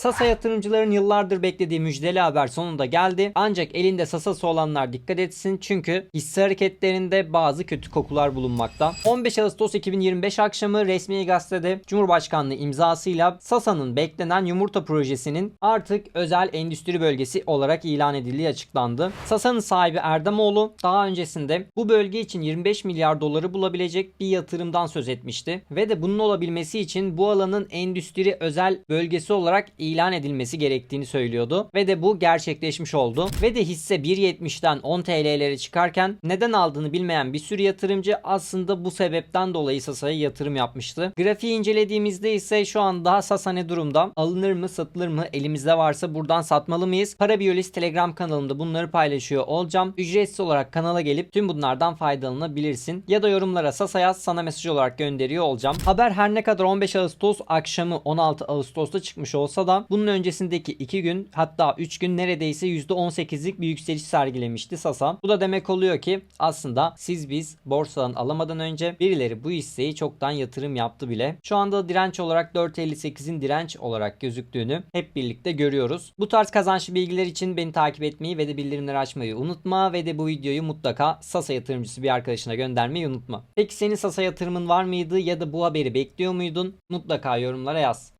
Sasa yatırımcıların yıllardır beklediği müjdeli haber sonunda geldi. Ancak elinde Sasa'sı olanlar dikkat etsin çünkü hisse hareketlerinde bazı kötü kokular bulunmakta. 15 Ağustos 2025 akşamı resmi gazetede Cumhurbaşkanlığı imzasıyla Sasa'nın beklenen yumurta projesinin artık özel endüstri bölgesi olarak ilan edildiği açıklandı. Sasa'nın sahibi Erdemoğlu daha öncesinde bu bölge için 25 milyar doları bulabilecek bir yatırımdan söz etmişti ve de bunun olabilmesi için bu alanın endüstri özel bölgesi olarak ilan edilmesi gerektiğini söylüyordu ve de bu gerçekleşmiş oldu ve de hisse 1.70'den 10 TL'lere çıkarken neden aldığını bilmeyen bir sürü yatırımcı aslında bu sebepten dolayı Sasa'ya yatırım yapmıştı. Grafiği incelediğimizde ise şu an daha Sasa ne durumda? Alınır mı, satılır mı? Elimizde varsa buradan satmalı mıyız? Parabiyolist Telegram kanalımda bunları paylaşıyor olacağım. Ücretsiz olarak kanala gelip tüm bunlardan faydalanabilirsin. Ya da yorumlara Sasa yaz sana mesaj olarak gönderiyor olacağım. Haber her ne kadar 15 Ağustos akşamı 16 Ağustos'ta çıkmış olsa da bunun öncesindeki 2 gün hatta 3 gün neredeyse %18'lik bir yükseliş sergilemişti Sasa. Bu da demek oluyor ki aslında siz biz borsadan alamadan önce birileri bu hisseyi çoktan yatırım yaptı bile. Şu anda direnç olarak 4.58'in direnç olarak gözüktüğünü hep birlikte görüyoruz. Bu tarz kazançlı bilgiler için beni takip etmeyi ve de bildirimleri açmayı unutma ve de bu videoyu mutlaka Sasa yatırımcısı bir arkadaşına göndermeyi unutma. Peki senin Sasa yatırımın var mıydı ya da bu haberi bekliyor muydun? Mutlaka yorumlara yaz.